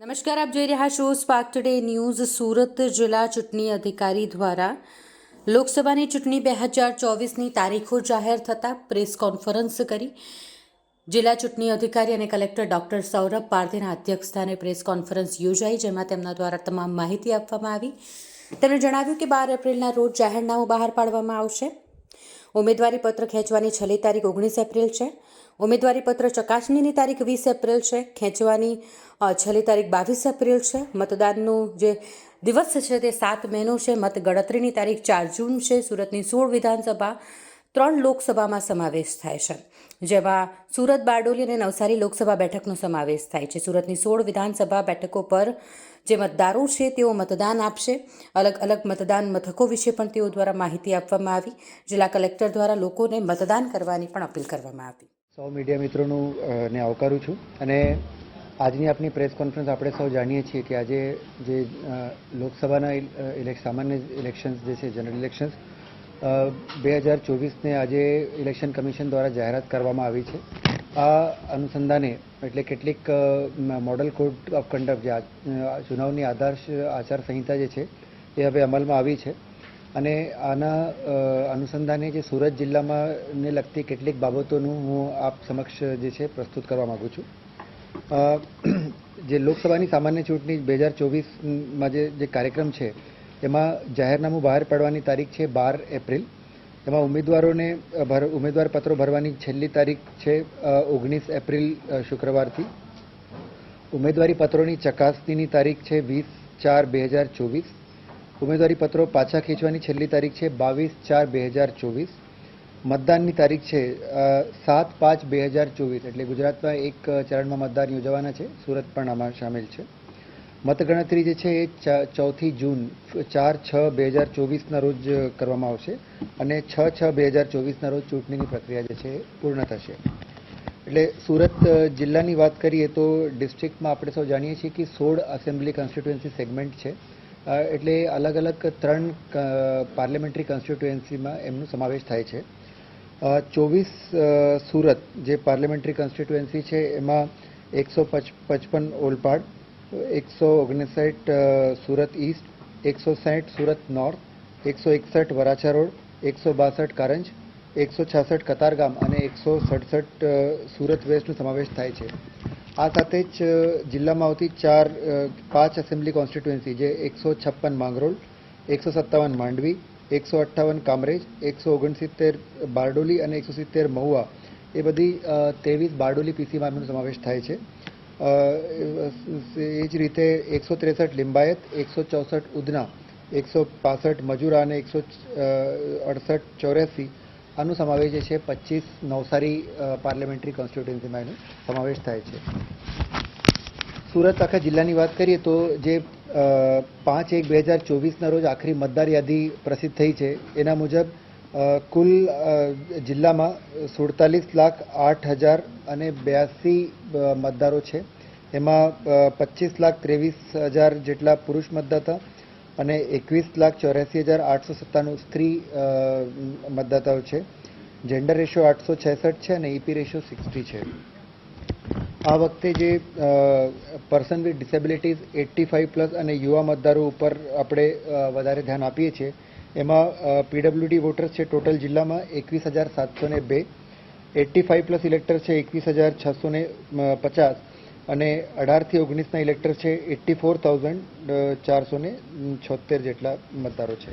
નમસ્કાર, આપ જોઈ રહ્યા છો સ્પાર્ક ટુડે ન્યૂઝ સુરત જિલ્લા ચૂંટણી અધિકારી દ્વારા લોકસભાની ચૂંટણી બે હજાર ચોવીસની તારીખો જાહેર થતાં પ્રેસ કોન્ફરન્સ કરી. જિલ્લા ચૂંટણી અધિકારી અને કલેક્ટર ડોક્ટર સૌરભ પારધીના અધ્યક્ષસ્થાને પ્રેસ કોન્ફરન્સ યોજાઈ, જેમાં તેમના દ્વારા તમામ માહિતી આપવામાં આવી. તેમણે જણાવ્યું કે બાર એપ્રિલના રોજ જાહેરનામું બહાર પાડવામાં આવશે. ઉમેદવારી પત્ર ખેંચવાની છેલ્લી તારીખ ઓગણીસ એપ્રિલ છે. ઉમેદવારી પત્ર ચકાસણીની તારીખ વીસ એપ્રિલ છે, ખેંચવાની છેલ્લી તારીખ બાવીસ એપ્રિલ છે. મતદાનનું જે દિવસ છે તે સાત મેનો છે. મતગણતરીની તારીખ ચાર જૂન છે. સુરતની સોળ વિધાનસભા, ત્રણ લોકસભામાં સમાવેશ થાય છે. જેમાં સુરત, બારડોલી અને નવસારી લોકસભા બેઠકનો સમાવેશ થાય છે. સુરતની સોળ વિધાનસભા બેઠકો પર જે મતદારો છે તેઓ મતદાન આપશે. અલગ અલગ મતદાન મથકો વિશે પણ તેઓ દ્વારા માહિતી આપવામાં આવી. જિલ્લા કલેક્ટર દ્વારા લોકોને મતદાન કરવાની પણ અપીલ કરવામાં આવી. સૌ મીડિયા મિત્રોનું ને આવકારું છું. અને આજની આપણી પ્રેસ કોન્ફરન્સ આપણે સૌ જાણીએ છીએ કે આજે જે લોકસભાના સામાન્ય ઇલેક્શન્સ જે છે જનરલ ઇલેક્શન્સ બે હજાર ચોવીસને આજે ઇલેક્શન કમિશન દ્વારા જાહેરાત કરવામાં આવી છે. આ અનુસંધાને એટલે કેટલીક મોડલ કોડ ઓફ કન્ડક્ટ જે ચુનાવની આદર્શ, આચાર સંહિતા જે છે, એ હવે અમલમાં આવી છે. અને આના અનુસંધાને જે સુરત જિલ્લામાં લગતી કેટલીક બાબતોનું હું આપ સમક્ષ જે છે પ્રસ્તુત કરવા માગું છું. જે લોકસભાની સામાન્ય ચૂંટણી બે હજાર ચોવીસમાં જે જે કાર્યક્રમ છે, એમાં જાહેરનામું બહાર પાડવાની તારીખ છે બાર એપ્રિલ. એમાં ઉમેદવારોને ભર ઉમેદવાર પત્રો ભરવાની છેલ્લી તારીખ છે ઓગણીસ એપ્રિલ શુક્રવારથી. ઉમેદવારી પત્રોની ચકાસણીની તારીખ છે વીસ ચાર બે હજાર ચોવીસ. ઉમેદવારી પત્રો પાછા ખેંચવાની છેલ્લી તારીખ છે બાવીસ ચાર બે હજાર ચોવીસ. મતદાનની તારીખ છે સાત પાંચ બે હજાર ચોવીસ. એટલે ગુજરાતમાં એક ચરણમાં મતદાન યોજવાના છે. સુરત પણ આમાં સામેલ છે. મતગણતરી જે છે એ ચોથી જૂન, ચાર છ બે હજાર ચોવીસના રોજ કરવામાં આવશે અને છ છ બે હજાર ચોવીસના રોજ ચૂંટણીની પ્રક્રિયા જે છે પૂર્ણ થશે. એટલે સુરત જિલ્લાની વાત કરીએ તો ડિસ્ટ્રિક્ટમાં આપણે સૌ જાણીએ છીએ કે સોળ એસેમ્બલી કોન્સ્ટિટ્યુએન્સી સેગમેન્ટ છે. એટલે અલગ અલગ ત્રણ પાર્લામેન્ટરી કોન્સ્ટિટ્યુએન્સીમાં એમનો સમાવેશ થાય છે. ચોવીસ સુરત જે પાર્લામેન્ટરી કોન્સ્ટિટ્યુએન્સી છે, એમાં એકસો પચપન ઓલપાડ, એકસો ઓગણસાઠ સુરત ઈસ્ટ એકસો સાઠ સુરત નોર્થ એકસો એકસઠ વરાછા રોડ, એકસો બાસઠ કારંજ, એકસો છાસઠ કતારગામ અને એકસો સડસઠ સુરત વેસ્ટનો સમાવેશ થાય છે. આ સાથે જ જિલ્લામાં આવતી ચાર પાંચ એસેમ્બલી કોન્સ્ટિટ્યુએન્સી જે એકસો છપ્પન માંગરોળ, એકસો સત્તાવન માંડવી, એકસો અઠ્ઠાવન કામરેજ, એકસો ઓગણસિત્તેર બારડોલી અને એકસો સિત્તેર મહુવા એ બધી ત્રેવીસ બારડોલી પીસી માર્ગનો સમાવેશ થાય છે. એ જ રીતે એકસો ત્રેસઠ લિંબાયત, એકસો ચોસઠ ઉધના, એકસો પાસઠ મજુરા અને એકસો અડસઠ ચોર્યાસી આનો સમાવેશ જે છે, પચીસ નવસારી પાર્લામેન્ટરી કોન્સ્ટિટ્યુન્સીમાં એનો સમાવેશ થાય છે. સુરત આખા જિલ્લાની વાત કરીએ તો જે પાંચ એક બે હજાર ચોવીસના રોજ આખરી મતદાર યાદી પ્રસિદ્ધ થઈ છે, એના મુજબ કુલ જિલ્લામાં સુડતાલીસ લાખ આઠ હજાર અને બ્યાસી મતદારો છે. એમાં પચીસ લાખ ત્રેવીસ હજાર જેટલા પુરુષ મતદાતા અને એકવીસ લાખ ચોર્યાસી હજાર આઠસો સત્તાણું સ્ત્રી મતદાતાઓ છે. જેન્ડર રેશિયો આઠસો છેસઠ છે અને ઈપી રેશિયો સિક્સટી છે. આ વખતે જે person with disabilities eighty five plus અને યુવા મતદારો ઉપર આપણે વધારે ધ્યાન આપીએ છીએ. એમાં પીડબ્લ્યુડી વોટર્સ છે ટોટલ જિલ્લામાં એકવીસ હજાર સાતસો ને બે. એટ્ટી ફાઇવ પ્લસ ઇલેક્ટર છે એકવીસ હજાર છસો ને પચાસ. અને અઢારથી ઓગણીસના ઇલેક્ટર છે, એટ્ટી ફોર થાઉઝન્ડ ચારસો ને છોતેર જેટલા મતદારો છે.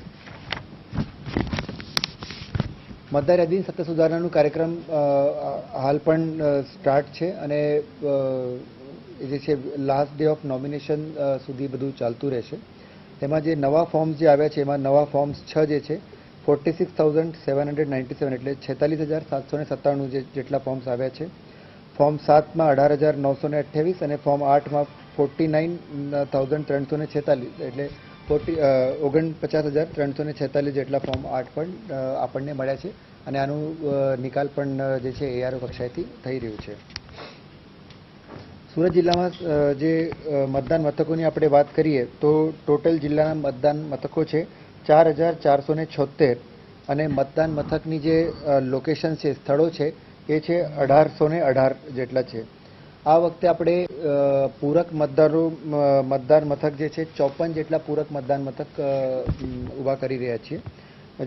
મતદાર યાદીની સત્ય સુધારણાનું કાર્યક્રમ હાલ પણ સ્ટાર્ટ છે અને જે છે લાસ્ટ ડે ઓફ નોમિનેશન સુધી બધું ચાલતું રહેશે. તેમાં જે નવા ફોર્મ્સ જે આવ્યા છે, એમાં નવા ફોર્મ્સ છ જે છે forty six thousand seven hundred ninety seven એટલે છેતાલીસ હજાર સાતસો ને સત્તાણું જેટલા ફોર્મ્સ આવ્યા છે. ફોર્મ સાતમાં અઢાર હજાર નવસો ને અઠ્યાવીસ અને ફોર્મ આઠમાં ફોર્ટી નાઇન થાઉઝન્ડ ત્રણસો ને છેતાલીસ, એટલે ફોર્ટી ઓગણપચાસ હજાર ત્રણસો ને છેતાલીસ જેટલા ફોર્મ આઠ પણ આપણને મળ્યા છે અને આનું નિકાલ પણ જે છે એઆરઓ કક્ષાએથી થઈ રહ્યું છે. સુરત જિલ્લામાં જે મતદાન મથકોની આપણે વાત કરીએ તો ટોટલ જિલ્લાના મતદાન મથકો છે ચાર હજાર ચારસો ને છોતેર અને મતદાન મથકની જે લોકેશન છે, સ્થળો છે એ છે અઢારસો ને અઢાર જેટલા છે. આ વખતે આપણે પૂરક મતદારો મતદાર મથક જે છે, ચોપન જેટલા પૂરક મતદાન મથક ઊભા કરી રહ્યા છીએ.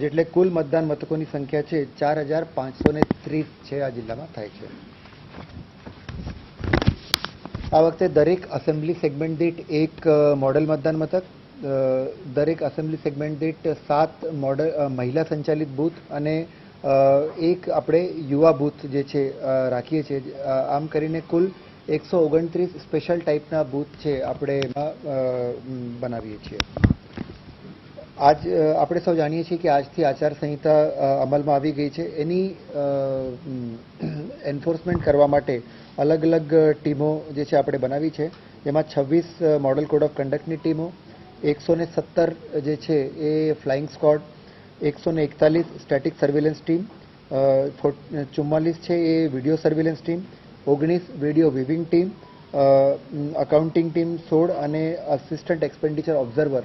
જેટલે કુલ મતદાન મથકોની સંખ્યા છે, ચાર હજાર પાંચસો ને ત્રીસ છે આ જિલ્લામાં થાય છે. આ વખતે દરેક અસેમ્બલી સેગમેન્ટ દીઠ એક મોડલ મતદાન મથક દરેક અસેમ્બલી સેગમેન્ટ દીઠ સાત મોડલ મહિલા સંચાલિત બૂથ અને એક આપણે યુવા બૂથ જે છે રાખીએ છીએ. આમ કરીને કુલ એકસો ઓગણત્રીસ સ્પેશિયલ ટાઈપના બૂથ છે આપણે એમાં બનાવીએ છીએ. આજ આપણે સૌ જાણીએ છીએ કે આજથી આચારસંહિતા અમલમાં આવી ગઈ છે. એની એન્ફોર્સમેન્ટ કરવા માટે અલગ અલગ ટીમો જે છે આપણે બનાવી છે. જેમાં છવ્વીસ મોડલ કોડ ઓફ કન્ડક્ટની ટીમો, એકસો ને સત્તર જે છે એ ફ્લાઇંગ સ્કોડ એકસો એકતાલીસ સ્ટેટિક સર્વેલન્સ ટીમ ચુમ્માલીસ છે એ વીડિયો સર્વેલન્સ ટીમ ઓગણીસ video viewing team accounting team સોળ અને અસિસ્ટન્ટ એક્સપેન્ડિચર ઓબ્ઝર્વર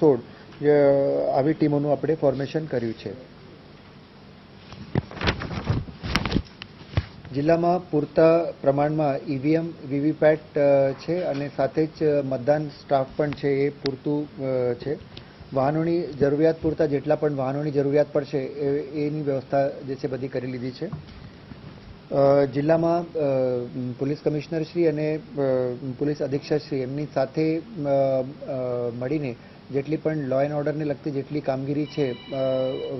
સોળ આવી ટીમોનું આપણે ફોર્મેશન કર્યું છે. જિલ્લામાં પૂરતા પ્રમાણમાં ઈવીએમ વીવીપેટ છે અને સાથે જ મતદાન સ્ટાફ પણ છે એ પૂરતું છે. વાહનોની જરૂરિયાત પૂરતા જેટલા પણ વાહનોની જરૂરિયાત પડશે એની વ્યવસ્થા જે છે બધી કરી લીધી છે. જિલ્લામાં પોલીસ કમિશનર શ્રી અને પોલીસ અધિક્ષક શ્રી એમની સાથે મળીને જેટલી પણ લો એન્ડ ઓર્ડરને લગતી જેટલી કામગીરી છે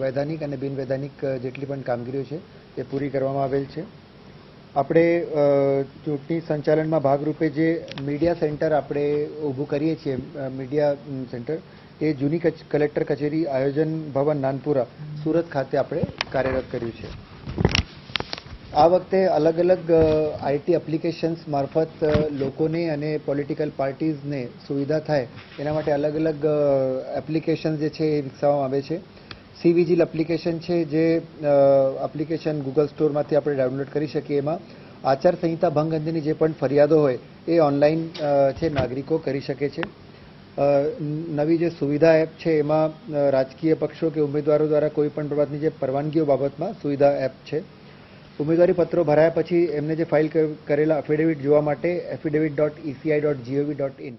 વૈધાનિક અને બિનવૈધાનિક જેટલી પણ કામગીરીઓ છે, એ પૂરી કરવામાં આવેલ છે. આપણે ચૂંટણી સંચાલનમાં ભાગરૂપે જે મીડિયા સેન્ટર આપણે ઊભું કરીએ છીએ મીડિયા સેન્ટર એ જૂની કલેક્ટર કચેરી આયોજન ભવન નાનપુરા, સુરત ખાતે આપણે કાર્યરત કર્યું છે. આ વખતે અલગ અલગ આઈટી એપ્લિકેશન્સ મારફત લોકોને અને પોલિટિકલ પાર્ટીઝને સુવિધા થાય એના માટે અલગ અલગ એપ્લિકેશન્સ જે છે એ વિકસાવવામાં આવે છે. સી વિજિલ એપ્લિકેશન છે જે એપ્લિકેશન ગૂગલ સ્ટોરમાંથી આપણે ડાઉનલોડ કરી શકીએ એમાં. આચારસંહિતા ભંગ અંગેની જે પણ ફરિયાદો હોય એ ઓનલાઈન છે, નાગરિકો કરી શકે છે. નવી જે સુવિધા એપ છે, એમાં રાજકીય પક્ષો કે ઉમેદવારો દ્વારા કોઈ પણ પ્રકારની જે પરવાનગીઓ બાબતમાં સુવિધા એપ છે. ઉમેદવારી પત્રો ભરાયા પછી એમને જે ફાઇલ કરેલા એફિડેવિટ જોવા માટે affidavit dot ECI dot GOV dot in